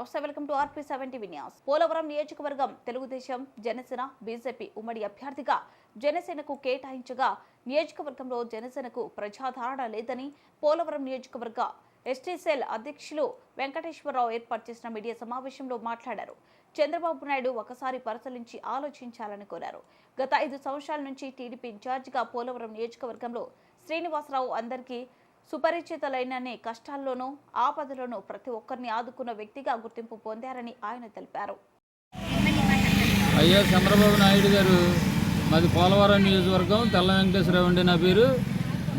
నమస్తే welcome to RP seventy Vinyas Polavaram నియోజకవర్గం Telugu Desam Janasena BJP ఉమ్మడి అభ్యర్థిగా జనసేనకు కేటాయించగా నియోజకవర్గంలో జనసేనకు ప్రజాదరణ లేదని పోలవరం నియోజకవర్గ ఎస్టీసెల్ అధ్యక్షులు వెంకటేశ్వరరావు ఏర్పాటు చేసిన మీడియా సమావేశంలో మాట్లాడారు. చంద్రబాబు నాయుడు ఒకసారి పరిశీలించి ఆలోచించాలని కోరారు. గత ఐదు సంవత్సరాల నుంచి టీడీపీ ఇన్ఛార్జిగా పోలవరం నియోజకవర్గంలో శ్రీనివాసరావు అందరికీ సుపరిచితులైననే కష్టాల్లోనూ ఆపదలోనూ ప్రతి ఒక్కరిని ఆదుకున్న వ్యక్తిగా గుర్తింపు పొందారని ఆయన తెలిపారు. అయ్యా చంద్రబాబు నాయుడు గారు మాది పోలవరం నియోజకవర్గం తెల్ల వెంకటేశ్వరరావు అండి నా పేరు.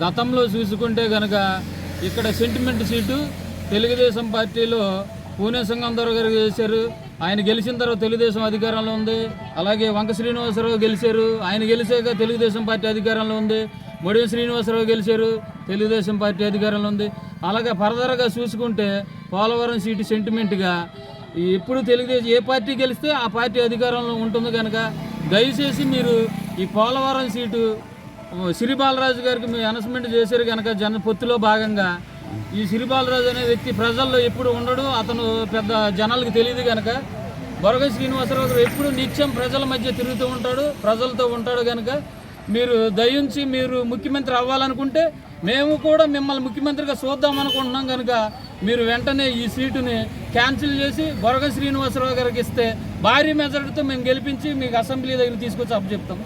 గతంలో చూసుకుంటే గనక ఇక్కడ సెంటిమెంట్ సీటు తెలుగుదేశం పార్టీలో పూణే సింగందర్ గారు చేశారు ఆయన గెలిచిన తర్వాత తెలుగుదేశం అధికారంలో ఉంది. అలాగే వంక శ్రీనివాసరావు గెలిచారు. ఆయన గెలిచాక తెలుగుదేశం పార్టీ అధికారంలో ఉంది. మొడియం శ్రీనివాసరావు గెలిచారు. తెలుగుదేశం పార్టీ అధికారంలో ఉంది. అలాగే ఫర్దర్గా చూసుకుంటే పోలవరం సీటు సెంటిమెంట్గా ఎప్పుడు తెలుగుదేశం ఏ పార్టీ గెలిస్తే ఆ పార్టీ అధికారంలో ఉంటుంది కనుక దయచేసి మీరు ఈ పోలవరం సీటు సిరి బాలరాజు గారికి మీరు అనౌన్స్మెంట్ చేశారు కనుక జన పొత్తులో భాగంగా ఈ సిరి బాలరాజు అనే వ్యక్తి ప్రజల్లో ఎప్పుడు ఉండడు అతను పెద్ద జనాలకు తెలియదు కనుక బొరగ శ్రీనివాసరావు గారు ఎప్పుడు నిత్యం ప్రజల మధ్య తిరుగుతూ ఉంటాడు ప్రజలతో ఉంటాడు కనుక మీరు దయించి మీరు ముఖ్యమంత్రి అవ్వాలనుకుంటే మేము కూడా మిమ్మల్ని ముఖ్యమంత్రిగా చూద్దాం అనుకుంటున్నాం కనుక మీరు వెంటనే ఈ సీటుని క్యాన్సిల్ చేసి బొరగ శ్రీనివాసరావు గారికి ఇస్తే భారీ మెజారిటీతో మేము గెలిపించి మీకు అసెంబ్లీ దగ్గర తీసుకొచ్చి అప్పచెప్తాం.